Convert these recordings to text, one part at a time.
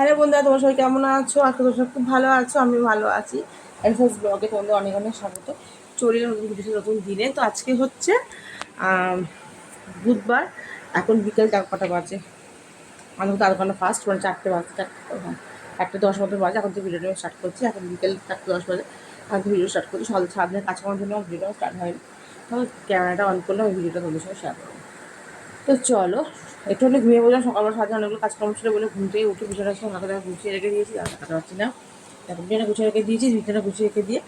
Hello বন্ধুরা, তোমার সবাই কেমন আছো? আশা করি সবাই খুব ভালো আছো আমি ভালো আছি। এক্সাইজ ব্লগে তোমাদের অনেক অনেক স্বাগত। চলে নতুন ভিডিও নতুন দিনে। তো আজকে হচ্ছে বুধবার, এখন বিকেল কটা বাজে। আমি তো আধ ফার্স্ট মানে চারটে বাজে, চারটে হ্যাঁ দশ মতো বাজে। এখন তো ভিডিওটা স্টার্ট করছি, এখন বিকেল চারটে দশ বাজে। এখন ভিডিও স্টার্ট করছি। সকাল সারাদিনের কাজ করার জন্য ভিডিওটা স্টার্ট হয়নি। তো ক্যামেরাটা অন করলাম ওই ভিডিওটা তোমাদের সঙ্গে শেয়ার করব তো চলো একটু হলে ঘুমিয়ে বললাম সকালবেলা সাথে অনেকগুলো কাজকর্ম ছিল বলে ঘুম থেকে উঠে বিছানা সঙ্গে হাতে গুছিয়ে রেখে দিয়েছি, আর দেখাতে পারছি না। এখন বিছানা গুছিয়ে রেখে দিয়েছি, বিছানা গুছিয়ে রেখে দিয়ে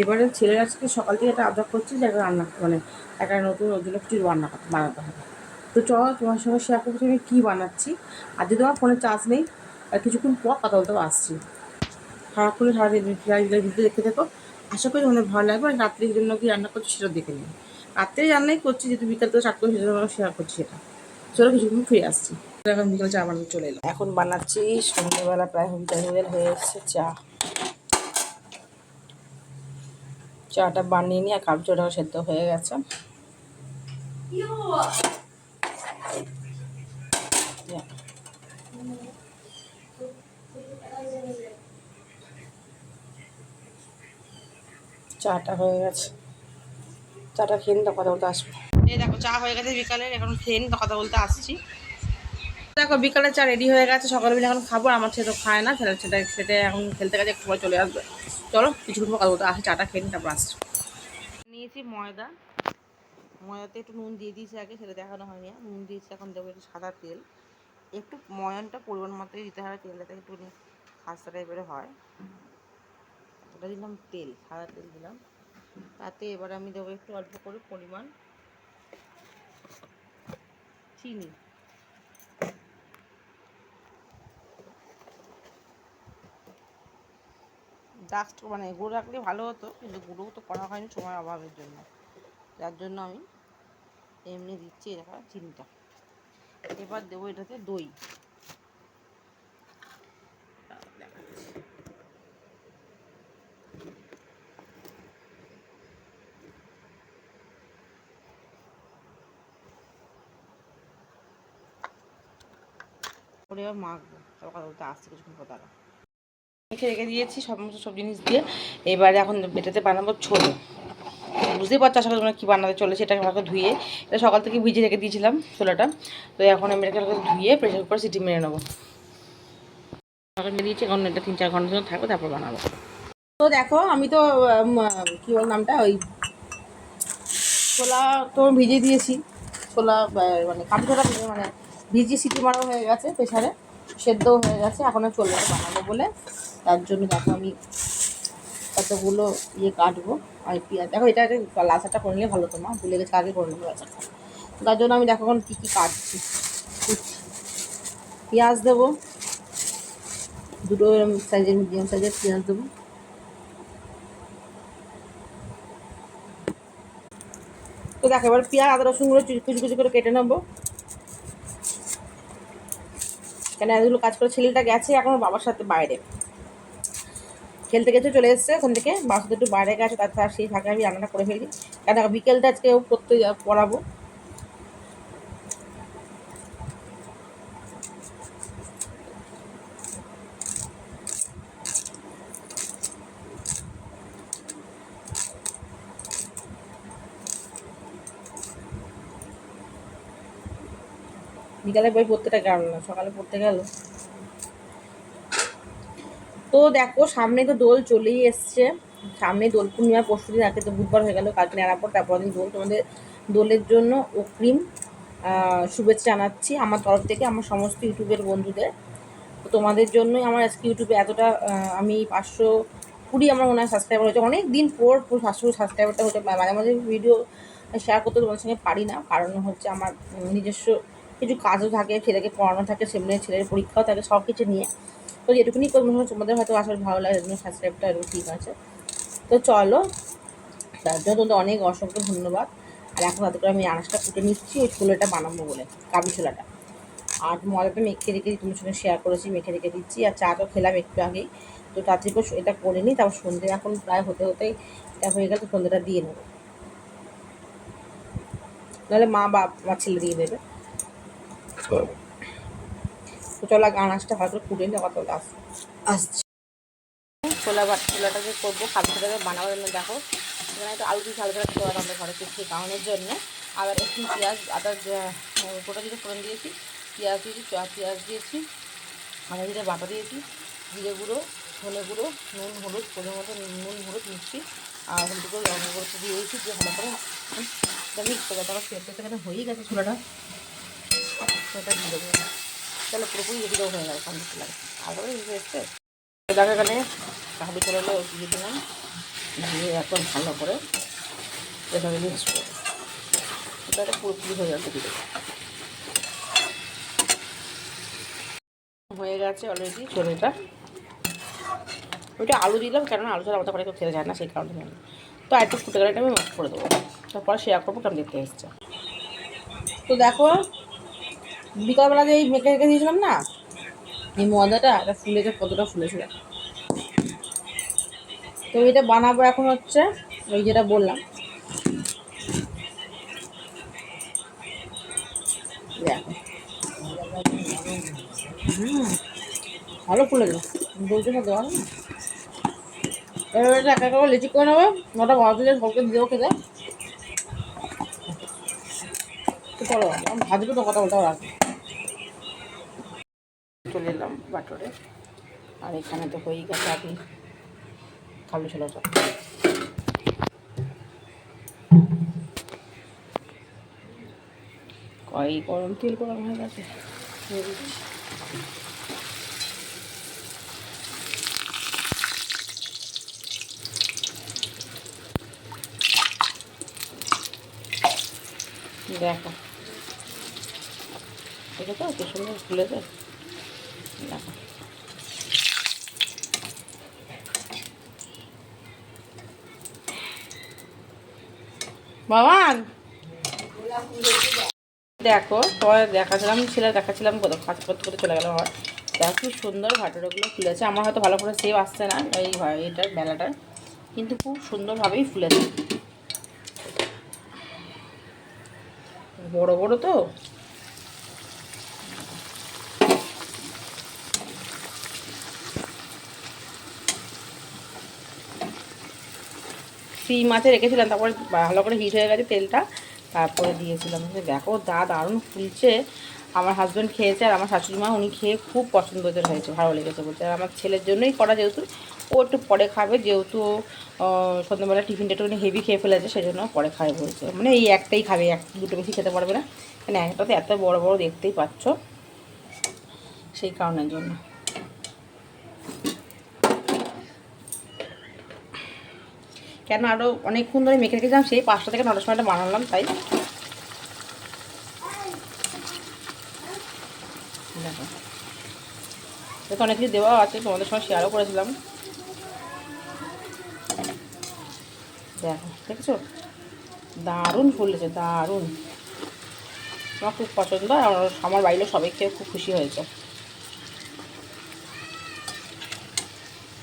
এবারে ছেলের আজকে সকাল থেকে একটা আবদার করছি যে একটা রান্না মানে একটা নতুন ওর জন্য কিছু রান্না বানাতে হবে। তো চলো তোমার সঙ্গে শেয়ার করছি আমি কী বানাচ্ছি। আর যদি আমার ফোনে চার্জ নেই, আর কিছুক্ষণ পর কথা বলতে আসছি। সারাক্ষণে সারাদিন ভিডিও দেখতে দেখো আশা করি অনেক ভালো লাগবে, আর রাত্রির জন্য কি রান্না করছি সেটা দেখে নিন রাত্রে রান্নাই করছি, যেহেতু বিকাল তো চারটে, সেজন্য শেয়ার করছি এটা। চলো কিছুক্ষণ ফিরে আসছি। এখন বিকেল চা বানাতে চলে এলাম। এখন বানাচ্ছি, সন্ধ্যেবেলা প্রায় বিকাল হয়ে এসছে চা। চাটা বানিয়ে নিয়ে আর কাবচোটাও সেদ্ধ হয়ে গেছে। চাটা হয়ে গেছে। চাটা খেয়ে কথা বলতে আসব। এই দেখো, চা হয়ে গেছে বিকালের, এখন খেয়ে নিই, কথা বলতে আসছি। দেখো, বিকালে চা রেডি হয়ে গেছে সকালবেলা এখন খাব আমার ছেলে তো খায় না, ছেলে ছেলে ছেলে এখন খেলতে গেছে একটু চলে আসবে। চলো, কিছুক্ষণ কথা বলতে আসি চাটা খেয়ে নিই, তারপর আসছি। নিয়েছি ময়দা। ময়দাতে একটু নুন দিয়ে দিয়েছি আগে, সেটা দেখানো হয়নি। নুন দিয়েছি, এখন দেবো একটু সাদা তেল। একটু ময়নটা পরিমাণ মতোই দিতে হবে তেলটাতে একটু খাস্তা টাইপের হয়। ওটা দিলাম তেল, সাদা তেল দিলাম। তাতে এবার আমি দেবো একটু অল্প করে পরিমাণ চিনি। ডাস্ট মানে গুঁড়ো রাখলে ভালো হতো, কিন্তু গুঁড়োও তো করা হয়নি সময় অভাবের জন্য। যার জন্য আমি এমনি দিচ্ছি দেখা চিনিটা। এবার দেবো এটাতে দই। করে এবার মাখবো তারপর কথা বলতে আসছে কিছুক্ষণ পর তারা। মেখে রেখে দিয়েছি সমস্ত সব জিনিস দিয়ে। এবারে এখন এটাতে বানাবো ছোলো। বুঝতেই পারছ করি তোমরা কী বানাতে চলেছে এটা ভালো করে ধুয়ে, এটা সকাল থেকে ভিজিয়ে রেখে দিয়েছিলাম ছোলাটা। তো এখন আমি এটাকে ধুয়ে প্রেশার কুকার সিটি মেরে নেব। মেরে দিয়েছি, এখন এটা তিন চার ঘণ্টার জন্য থাকবে, তারপর বানাবো। তো দেখো, আমি তো কী বল নামটা, ওই ছোলা তো ভিজিয়ে দিয়েছি। ছোলা মানে কাঁচা ছোলা ভিজে সিটি মারা হয়ে গেছে প্রেশারে সেদ্ধও হয়ে গেছে এখন চলে বানাবো বলে। তার জন্য দেখো আমি কতগুলো ইয়ে কাটবো, আর পেঁয়াজ। দেখো এটা লাচাটা করে নিলে ভালো তোমার ভুলে গেছে আগে করে নেব লাচাটা। তার জন্য আমি দেখো এখন কী কী কাটছি। পেঁয়াজ দেবো, দুটো সাইজের, মিডিয়াম সাইজের পেঁয়াজ দেবো। তো দেখো এবার পেঁয়াজ, আদা রসুনগুলো কুচি কুচি করে কেটে নেব। কেন এতগুলো কাজ করে ছেলেটা গেছে এখন বাবার সাথে বাইরে। খেলতে গেছে, চলে এসছে ওখান থেকে। বাবার সাথে একটু বাইরে গেছে তার সেই ফাঁকে আমি রান্নাটা করে ফেলি কেন বিকেলটা আজকে পড়তে, পড়াবো। বিকালে বই পড়তেটা গেল না, সকালে পড়তে গেল। তো দেখো, সামনে তো দোল চলেই এসছে। সামনে দোল পূর্ণিমা, পরশু দিন আগে তো বুধবার হয়ে গেল, কালকে নেওয়ার পর তারপর দিন দোল। তোমাদের দোলের জন্য অগ্রিম শুভেচ্ছা জানাচ্ছি আমার তরফ থেকে, আমার সমস্ত ইউটিউবের বন্ধুদের। তো তোমাদের জন্যই আমার আজকে ইউটিউবে এতটা আমি পাঁচশো কুড়ি আমার মনে হয় সাবস্ক্রাইবার হয়েছে। অনেক দিন পর পাঁচশো সাবস্ক্রাইবারটা হচ্ছে, মাঝে মাঝে ভিডিও শেয়ার করতে তোমাদের সঙ্গে পারি না, কারণ হচ্ছে আমার নিজস্ব কিছু কাজও থাকে, ছেলেকে পড়ানো থাকে সেমনি ছেলের পরীক্ষাও থাকে, সব কিছু নিয়ে। তো করব তোমাদের হয়তো আসলে ভালো লাগে জন্য সাবস্ক্রাইবটা এরকম ঠিক আছে। তো চলো, তার জন্য তোমাদের অনেক অসংখ্য ধন্যবাদ। আর এখন তাতে করে আমি আনাজটা কুটে নিচ্ছি, ওই ছোলাটা বানাবো বলে কাবি ছোলাটা। আর ময়দাটা মেখে রেখে তোমার সঙ্গে শেয়ার করেছি, মেখে রেখে দিচ্ছি, আর চা তো খেলাম একটু আগেই। তো তার থেকে এটা করে নিই, তারপর সন্ধ্যে এখন প্রায় হতে হতেই এটা হয়ে গেলে, তো সন্ধ্যেটা দিয়ে নেব। নাহলে মা বা আমার ছেলে দিয়ে দেবে। আগে আনাজটা ভালো করে নিয়ে কথা বলে আসছি আসছি। ছোলা বা ছোলাটা যে করব কালো ছোলাটা বানাবার জন্য। দেখো এখানে একটু আলু দিয়ে খেতে পারব আমরা ঘরে কিছু কারণের জন্য। আবার একটু পেঁয়াজ আদা গোটা দিয়ে ফোড়ন দিয়েছি। পেঁয়াজ দিয়েছি পেঁয়াজ দিয়েছি আদা জিরে বাটা দিয়েছি জিরে গুঁড়ো ধনে গুঁড়ো নুন হলুদ পরিমাণ মতো নুন হলুদ মিষ্টি আর হলুদ গুঁড়ো লবণ গুঁড়ো দিয়েছি দিয়ে ভালো করে মিক্স করে তারপর সেদ্ধ সেখানে হয়েই গেছে ছোলাটা সেটা দিয়ে দেবো। চলো পুরোপুরি দেবো হয়ে গেল কান্দি লাগে আর এসছে দেখা গেলে কাবি ছোলাটা দিয়ে দিলাম, দিয়ে এখন ভালো করে এভাবে মিক্স করে এটা পুরোপুরি হয়ে যাচ্ছে দিয়ে হয়ে গেছে অলরেডি ছোলেটা। ওইটা আলু দিলাম, কেননা আলু ছাড়া আমাদের করে কেউ খেতে যায় না, সেই কারণে তো আর একটু ফুটে গেলে আমি করে দেবো। তারপরে শেয়ার করব কেমন দেখতে এসছে। তো দেখো বিকালবেলা যে এই মেখে রেখে দিয়েছিলাম না, এই ময়দাটা, এটা ফুলেছে কতটা ফুলেছিল তো এটা বানাবো এখন হচ্ছে, ওই যেটা বললাম। ভালো ফুলে গেল বলতে না দেওয়া এবার একা করে লিচি করে নেব নটা বারো দিলে সবকে দিয়েও খেতে। ভাজবো তো কথা বলতে রাখব চলে এলাম বাটরে আর এখানে তো হয়েই গেছে আপনি কালো ছোলাটা কয় গরম তেল গরম হয়ে গেছে। দিয়ে। দেখো। দেখো তো কি সুন্দর ফুলেছে। দেখো। বাবান দেখো তোমার দেখাছিলাম, ছেলে দেখাছিলাম কত কাজ করতে করতে চলে গেল আমার দেখো কি সুন্দর ভাটোটাগুলো ফুলেছে। আমার হয়তো ভালো করে সেভ আসছে না এই হয় এটার মেলাটার, কিন্তু খুব সুন্দরভাবেই ফুলেছে। বড় বড় তো? ফ্রি মাছে রেখেছিলাম, তারপরে ভালো করে হিট হয়ে গেছে তেলটা, তারপরে দিয়েছিলাম। দেখো, দা দারুণ ফুলছে, আমার হাজব্যান্ড খেয়েছে আর আমার শাশুড়ি মা, উনি খেয়ে খুব পছন্দ ওদের হয়েছে, ভালো লেগেছে বলছে। আর আমার ছেলের জন্যই করা যেহেতু, ও একটু পরে খাবে, যেহেতু সন্ধ্যাবেলা টিফিনটা একটুখানি হেভি খেয়ে ফেলেছে, সেজন্য পরে খাবে বলছে। মানে এই একটাই খাবে, এক দুটো বেশি খেতে পারবে না। মানে একটাতে এত বড় বড় দেখতেই পাচ্ছ, সেই কারণের জন্য। কেন আরও অনেকক্ষণ ধরে মেখে রেখেছিলাম, সেই পাঁচটা থেকে নটার সময়টা বানালাম, তাই। দেখো। অনেক কিছু দেওয়া আছে, তোমাদের সঙ্গে শেয়ারও করেছিলাম। দেখো, দেখেছ? দারুণ ফুলেছে দারুণ। আমার খুব পছন্দ, আর আমার আমার বাড়ির সবাই খেয়ে খুব খুশি হয়েছে।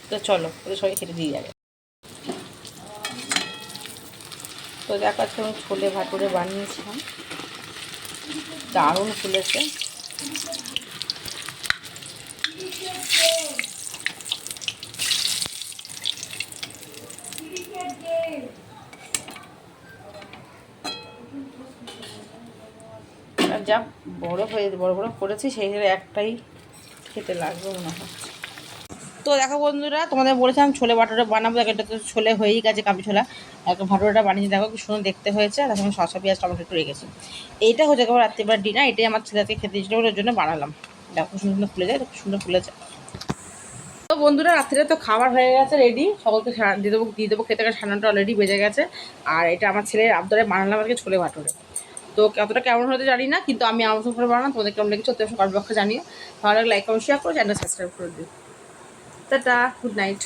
তো চলো, ওদের সবাই খেতে দিয়ে যাবে। দেখো, আজকে আমি ছোলে ভাটুরে বানিয়েছিলাম। দারুণ ফুলেছে। যা বড় হয়ে, বড় বড় করেছি, সেই হিসেবে একটাই খেতে লাগবে মনে হয়। তো দেখো বন্ধুরা, তোমাদের বলেছিলাম ছোলে ভাটোরা বানাবো, দেখো এটা তো ছোলে হয়েই গেছে কাবি ছোলা। এখন ভাটোরাটা বানিয়ে দেখো কি সুন্দর দেখতে হয়েছে, আর তার সঙ্গে শসা, পেঁয়াজ, টমেটো একটু রেখেছি। এইটা হচ্ছে একেবারে রাত্রিবার ডিনার এটাই আমার ছেলেকে খেতে দিয়েছিল ওর জন্য বানালাম। দেখো খুব সুন্দর ফুলে যায় সুন্দর ফুলেছে। তো বন্ধুরা, রাত্রিরে তো খাবার হয়ে গেছে রেডি সকলকে দিয়ে দেবো দিয়ে দেবো, খেতে সানাটা অলরেডি বেজে গেছে। আর এটা আমার ছেলের আবদারে বানালাম আজকে ছোলে ভাটোরে তো কতটা কেমন হতে জানি না, কিন্তু আমি আমার করে বানালাম তোমাদের কেমন লেগেছে অত্যন্ত কমেন্ট বক্সে জানিও। ভালো লাগলে লাইক কমেন্ট শেয়ার করো চ্যানেল সাবস্ক্রাইব করে দিও। Tata good night